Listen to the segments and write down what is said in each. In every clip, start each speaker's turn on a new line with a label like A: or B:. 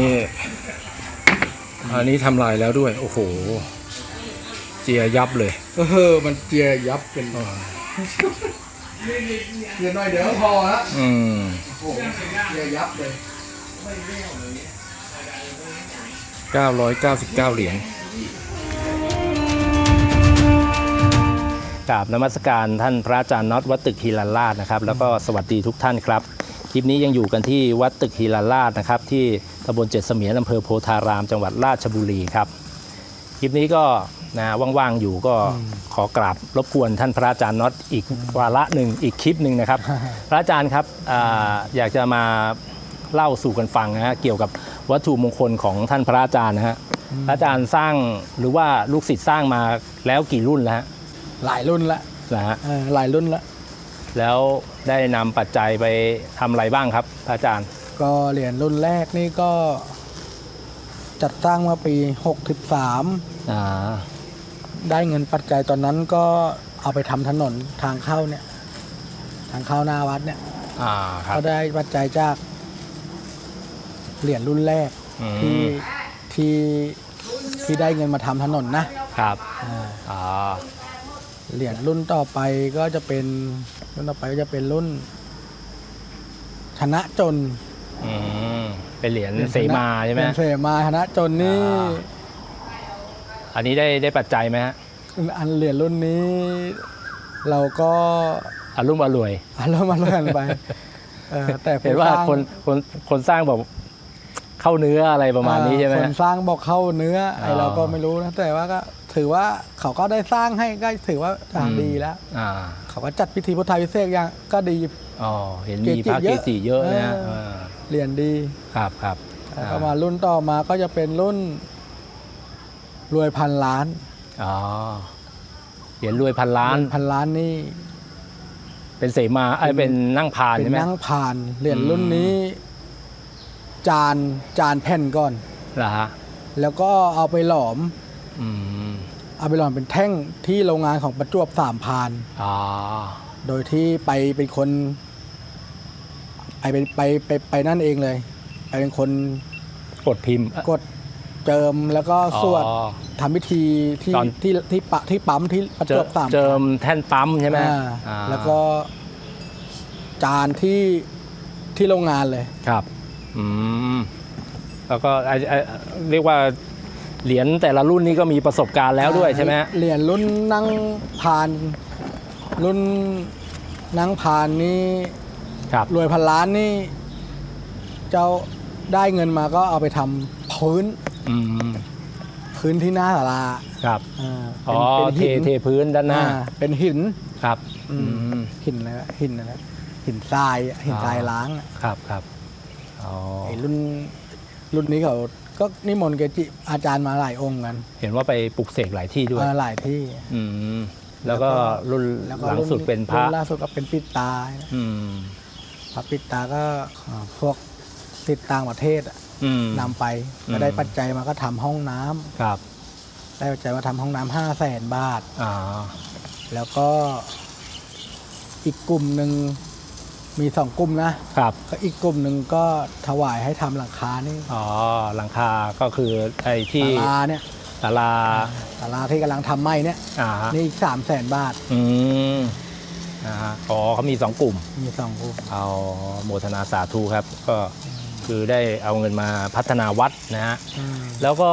A: นี่ อันนี้ทำลายแล้วด้วย โอ้โห เจียยับเลย
B: เออ มันเจียยับเป็น
A: อ่า
B: เจียหน่อยเดี๋ยวก็พอละ
A: อืม
B: โอ้โหเจียยับเลย
A: 999เหรียญกราบนมัสการท่านพระอาจารย์น็อตวัดตึกฮีรันลาดนะครับ แล้วก็สวัสดีทุกท่านครับ คลิปนี้ยังอยู่กันที่วัดตึกฮีรันลาดนะครับที่ตำบลเจ็ดเสมียนอำเภอโพธาราม จังหวัดราชบุรีครับ คลิปนี้ก็นะว่างๆอยู่ก็ขอกราบรบกวนท่านพระอาจารย์น็อตอีกวาระหนึ่งอีกคลิปหนึ่งนะครับ พระอาจารย์ครับอาอยากจะมาเล่าสู่กันฟังนะฮะเกี่ยวกับวัตถุมงคลของท่านพระอาจารย์นะฮะพระอาจารย์สร้างหรือว่าลูกศิษย์สร้างมาแล้วกี่รุ่นแล้วฮะ
B: หลายรุ่นละ
A: นะฮะ
B: เออหลายรุ่นละ
A: แล้วได้นำปัจจัยไปทำอะไรบ้างครับพระอาจารย์
B: ก็เหรียญรุ่นแรกนี่ก็ จัดสร้างมาปี 63
A: อ่า
B: ได้เงินปัจจัยตอนนั้นก็เอาไปทำถนนทางเข้าเนี่ย ทางเข้าหน้าวัดเนี่ย
A: อ่าครับ
B: ก็ได้ปัจจัยจาก เหรียญรุ่นแรก
A: อื
B: ที่
A: ม
B: ที่ที่ได้เงินมาทำถนนนะครับ อ่า
A: อ่า
B: เหรียญรุ่นต่อไปก็จะเป็น รุ่นต่อไปก็จะเป็นรุ่น ชนะจน
A: อืมเป็นเหรียญเสมาใช่ไหม
B: เป็นเสมาชนะจนนี่
A: อ่าอันนี้ได้ได้ปัจจัยไหมฮะ
B: อันเหรียญรุ่นนี้ เราก็
A: อารุ่มอร่วย
B: อารมณ์มาเลื่อนไปเออแต่ผู้
A: เห็นว่า
B: สร้าง
A: คนคนคนสร้างบอกเข้าเนื้ออะไรประมาณนี้ใช่ไหม
B: คนสร้างบอกเข้าเนื้อไอ
A: อ๋อ
B: เราก็ไม่รู้นะแต่ว่าก็ ถือว่าเขาก็ได้สร้างให้ก็ถือว่าทางดีแล้ว
A: อ่า
B: เขาก็จัดพิธีพุทธาพิเศษกอย่างก็ดี
A: อ๋อเห็นมีพระ
B: เก
A: เก
B: จิ
A: จิเยอะนะฮะ
B: เออ
A: อ่า
B: เหรียญดี
A: ครับครับ
B: แล้วก็มารุ่นต่อมาก็จะเป็นรุ่น รวยพันล้าน
A: อ๋อเหรียญรวยพันล้าน
B: พันล้านนี่
A: เป็นเสมาไอ้ยเป็นนั่งพาน
B: เป็น
A: ใช่ไหม
B: นั่งผ่านเหรียญ
A: อืม
B: รุ่นนี้ จานจานแผ่นก่อน
A: เหรอฮะ
B: แล้วก็เอาไปหลอม
A: อืม
B: เอาไปหลอมเป็นแท่งที่โรงงานของประจวบสามพาน
A: อ๋อ
B: โดยที่ไปเป็นคน ไปไปไปไปไปนั่นเองเลยไปเป็นคน
A: กดพิมพ์
B: กดเจิมแล้วก็สวด
A: อ๋อ
B: ทำพิธีที่
A: ตอน
B: ที่ที่ปะที่ปั๊มที่ประ
A: เจ
B: จ
A: อ
B: วบสาม
A: เจิมแท่นปั๊มใช่ไหม
B: อ่า
A: อ่า
B: แล้วก็จานที่ที่โรงงานเลย
A: ครับ อืม แล้วก็ไอ้ไอ้เรียกว่า เหรียญแต่ละรุ่นนี้ก็มีประสบการณ์แล้วด้วยใช่ไหมฮะ
B: เหรียญรุ่นนั่งพาน รุ่นนั่งพานนี่
A: ครับ
B: รวยพันล้านนี่ เจ้าได้เงินมาก็เอาไปทำพื้น
A: อืม
B: พื้นที่หน้าศาลา
A: ครับ
B: อ่า
A: อ๋อ
B: เป็น
A: เท
B: หิน
A: เทพื้นด้านหน้า
B: อ่าเป็นหิน
A: ครับ
B: อื
A: อื
B: ม
A: ม
B: หินอะไรวะหินอะไรหินทรายอะหินทราย
A: อ๋อ
B: ล้างอะ
A: ครับครับอ๋อ
B: ไอ้รุ่นรุ่นนี้เขา ก็นิมนต์เกจิอาจารย์มาหลายองค์กัน
A: เห็นว่าไปปลุกเสกหลายที่ด้วย
B: เออหลายที่
A: อืมแล้วก็รุ่น
B: แล้วก็
A: หลัง
B: รุ่น
A: สุดเป็นพระ
B: นล่าสุดก็เป็นปิดตา
A: อืม
B: พระปิดตาก็อ่าพวกติดต่างประเทศอะ
A: อืม
B: นำไป
A: อืม
B: ก็ได้ปัจจัยมาก็ทำห้องน้ำ
A: ครับ
B: ได้ปัจจัยมาทำห้องน้ำห้าแสนบาท
A: อ่า
B: แล้วก็อีกกลุ่มหนึ่ง มีสองกลุ่มนะครับก็อีกกลุ่มหนึ่งก็ถวายให้ทำหลังคานี่
A: อ๋อหลังคาก็คือไอ้ที่
B: ศาลาเนี่ย
A: ศาลา
B: ศาลาที่กำลังทำใหม่เนี่ย
A: อ่าฮะ
B: นี่อีกสามแสนบาท
A: อืมนะฮะอ๋อเขามีสองกลุ่ม
B: มีสองกลุ่ม
A: เอาโมทนาสาธุครับ ก็คือได้เอาเงินมาพัฒนาวัดนะฮะ
B: อืม
A: แล้วก็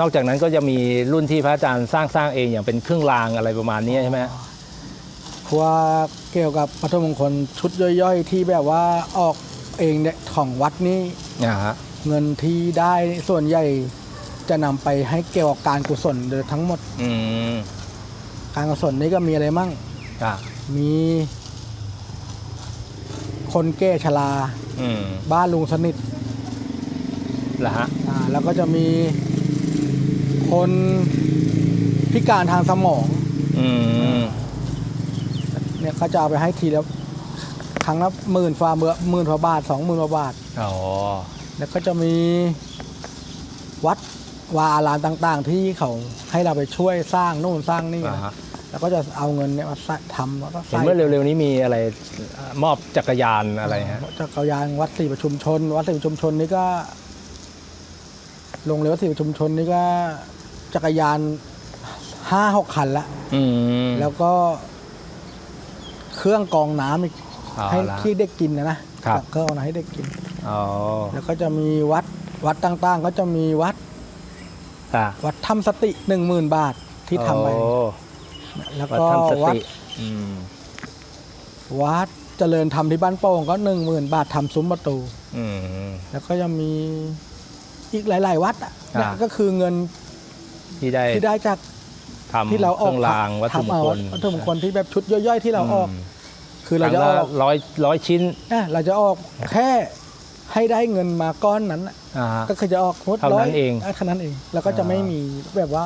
A: นอกจากนั้นก็จะมีรุ่นที่พระอาจารย์สร้างสร้างเองอย่างเป็นเครื่องรางอะไรประมาณนี้ใช่ไหม
B: เพราะว่าเกี่ยวกับพระธมงคลชุดย่อยๆ ที่แบบว่าออกเองเนี่ยของวัดนี่
A: อ่าฮะ
B: เงินที่ได้ส่วนใหญ่จะนำไปให้เกี่ยวกับการกุศลโดยทั้งหมด
A: อืม
B: การกุศลนี้ก็มีอะไรมั่ง
A: อ่า
B: มีคนแก้ชรา
A: อืม
B: บ้านลุงสนิท
A: เหรอฮะ
B: อ่าแล้วก็จะมีคนพิการทางสมอง
A: อืม
B: เนี่ยเขาจะเอาไปให้ทีละครั้งละหมื่นฟ้าเมื่อหมื่นฟ้าบาทสองหมื่นฟ้าบาท
A: อ๋อ
B: แล้วก็จะมีวัดวาอารามต่าง ๆ ที่เขาให้เราไปช่วยสร้างนู่นสร้างนี่
A: อ่าฮะ
B: แล้วก็จะเอาเงินเนี่ยมาใส่ทำแล้วก็
A: เห็น
B: ใส่
A: เมื่อเร็วๆนี้มีอะไรมอบจักรยานอะไรฮะ
B: จักรยานวัดศรีประชุมชน วัดศรีประชุมชนนี่ก็ลงเรือวัดศรีประชุมชนนี่ก็จักรยานห้าหกคันละ
A: อืม
B: แล้วก็ เครื่องกรองน้ำอีก
A: เอา
B: ให้
A: ละ
B: ที่เด็กกินนะนะครับ เครื่องกรองน้ำให้เด็กกิน
A: อ๋อ
B: แล้วก็จะมีวัดวัดต่างๆ ก็จะมีวัด
A: ค่ะ
B: วัดทำสติหนึ่งหมื่นบาทที่ทำไป
A: โอ้
B: แล้ว
A: วัด
B: ก็
A: ทำส
B: วัด
A: ติอืม
B: วัดเจริญธรรมที่บ้านโป่งก็หนึ่งหมื่นบาททำซุ้มประตู
A: อืม
B: แล้วก็ยังมีอีกหลาย ๆ วัดอะ
A: อ่า
B: เนี่ยก็คือเงิน
A: ที่ได้
B: ที่ได้จาก
A: ทำ
B: ที่เรา
A: เค
B: ออ
A: รื่
B: ก
A: องรางวัตถุมงคล
B: ทำเอาวัตถุมงคลที่แบบชุดย่อยๆที่เราออก
A: ม
B: คือเราจะ
A: ค
B: อ
A: รั้ง
B: อ
A: ละ
B: ก
A: ร้อยร้อยชิ้น
B: นะเราจะออกแค่ให้ได้เงินมาก้อนนั้นน่ะ
A: อ่า
B: ก็คือจะออกงด
A: เท่านั้น
B: ร้อย
A: เอง
B: แค่นั้นเองแล้วก็จะ
A: อ่า
B: ไม่มีแบบว่า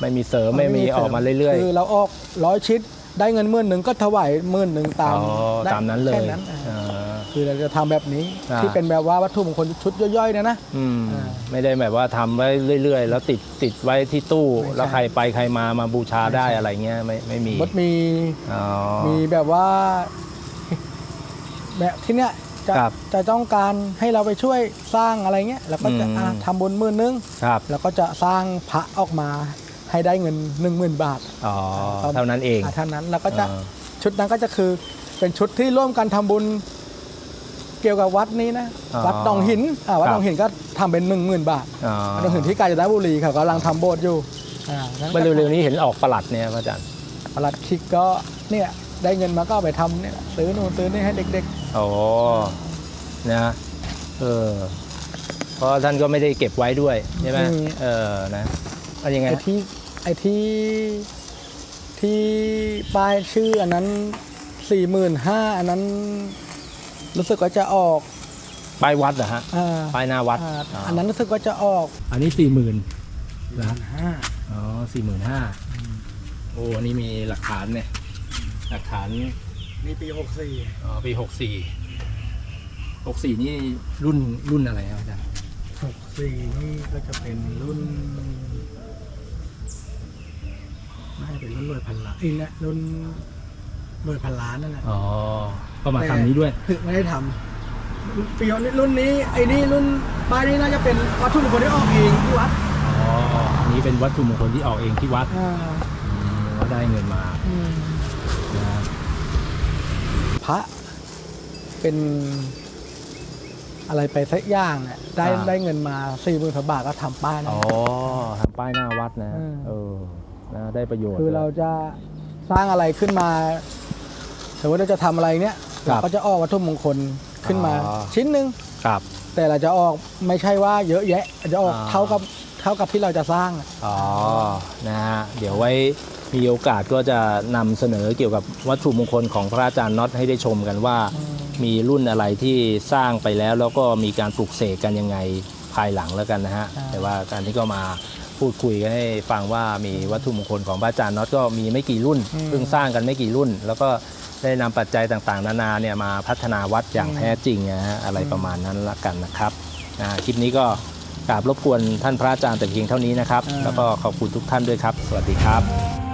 A: ไม่มีเสริมไม่มี
B: สริ
A: ออกมาเรื่อย
B: คือเราออกร้อยชิ้น ได้เงินหมื่นหนึ่งก็ถวายหมื่นหนึ่ง
A: ๆ
B: ตาม
A: อ๋อ
B: ได้
A: ตามนั้นเลย
B: แค่นั้นอ่า
A: อ่า
B: คือเราจะทำแบบนี้
A: อ่า
B: ที่เป็นแบบว่าวัตถุมงคลชุดย่อยๆเนี่ยนะ
A: อืม
B: อ่า
A: ไม่ได้แบบว่าทำไว้เรื่อย ๆ แล้วติดติดไว้ที่ตู้
B: ไม่ใช่
A: แล้วใครไปใครมามาบูชาได้
B: ไม่ใช่
A: อะไรเงี้ยไม่ไม่มี
B: มดมี
A: อ๋อ
B: มีแบบว่าแบบที่เนี้ยจะ
A: ครับ
B: จะต้องการให้เราไปช่วยสร้างอะไรเงี้ยเราก็จะ
A: อืม
B: อะทำบุญหมื่นนึง
A: ครับ
B: แล้วก็จะสร้างพระออกมา ให้ได้เงินหนึ่งหมื่นบาท
A: อ๋อ
B: ครับ
A: เท่านั้นเอง
B: อะเท่านั้นแล้วก็จะ
A: อ่า
B: ชุดนั้นก็จะคือเป็นชุดที่ร่วมกันทำบุญเกี่ยวกับวัดนี้นะ
A: อ๋อ
B: วัดหนองหินอ่าวัด
A: ครับ
B: หนองหินก็ทำเป็นหนึ่งหมื่นบาท
A: อ๋อ
B: วัดหนองหินที่กาญจนบุรีเขากำลังทำโบสถ์อยู่อ่านั้น
A: เมื่
B: ก็
A: อเร็วๆนี้เห็นออกประหลัดเนี่ยพระอาจารย์
B: ประหลัดคิกก็เนี่ยได้เงินมาก็เอาไปทำเนี่ยซื้อนู่นซื้อนี่ให้เด็ก
A: โอ้นะเออเพราะท่านก็ไม่ได้เก็บไว้ด้วยใช่ไหมเออนะเอายัง
B: ๆ
A: ไง
B: ไอ้
A: นะ
B: ที่ ไอ้ที่ที่ป้ายชื่ออันนั้นสี่หมื่นห้าอันนั้น รู้สึกว่าจะออก
A: ป้ายวัดเหรอฮะ
B: อ่า
A: ป้ายหน้าวัด
B: อ่าอันนั้นรู้สึกว่าจะออก
A: อันนี้สี่หมื่นนะ
B: ห้า
A: อ๋อสี่หมื่นห้าโอ้อันนี้มีหลักฐานเนี่ย หลักฐาน
B: นี่ปีหกสี่
A: อ๋อปีหกสี่หกสี่นี่รุ่นรุ่นอะไรครับอาจารย์
B: หกสี่นี่ก็จะเป็นรุ่น น่าจะเป็นรุ่นรวยพันล้านอีกนะรุ่นรวยพันล้านนั่นแหละ
A: อ๋อก็มาทำนี้ด้วย
B: ถึงไม่ได้ทำปีนี้รุ่นนี้ไอ้นี่รุ่นป้ายนี้น่าจะเป็นวัตถุมงคลที่ออกเองที่วัด
A: อ๋ออันนี้เป็นวัตถุมงคลที่ออกเองที่วัด
B: อ่า
A: อืมว่าได้เงินมา
B: อืม
A: นะ
B: พระเป็นอะไรไปสักอย่างเนี่ยได้ได้เงินมาสี่หมื่นบาทก็ทำป้ายนะ
A: อ๋อทำป้ายหน้าวัดนะ
B: อืม
A: เออ นะได้ประโยชน์
B: คือเราจะสร้างอะไรขึ้นมาสมมติเราจะทำอะไรเนี่ย
A: ครั
B: เรา
A: บ
B: ก็จะออกวัตถุมงคลขึ้นมา
A: อ๋อ
B: ชิ้นหนึ่ง
A: ครับ
B: แต่เราจะออกไม่ใช่ว่าเยอะแยะอาจจะออก
A: อ่า
B: เท่ากับเท่ากับที่เราจะสร้าง
A: อ๋อ นะฮะ เดี๋ยวไว้มีโอกาสก็จะนำเสนอเกี่ยวกับวัตถุมงคลของพระอาจารย์น็อตให้ได้ชมกันว่า มีรุ่นอะไรที่สร้างไปแล้ว แล้วก็มีการปลูกเสกกันยังไงภายหลังแล้วกันนะฮะ
B: อ่า
A: แต่ว่าการที่ก็มา พูดคุยกันให้ฟังว่ามีวัตถุมงคลของพระอาจารย์น็อตก็มีไม่กี่รุ่นเพิ่งสร้างกันไม่กี่รุ่น แล้วก็ได้นำปัจจัยต่างๆ นานาเนี่ยมาพัฒนาวัดอย่างแท้จริงนะฮะอะไรประมาณนั้นละกันนะครับอ่าคลิปนี้ก็กราบรบกวนท่านพระอาจารย์แต่เพียงเท่านี้นะครับ แล้วก็ขอบคุณทุกท่านด้วยครับ สวัสดีครับ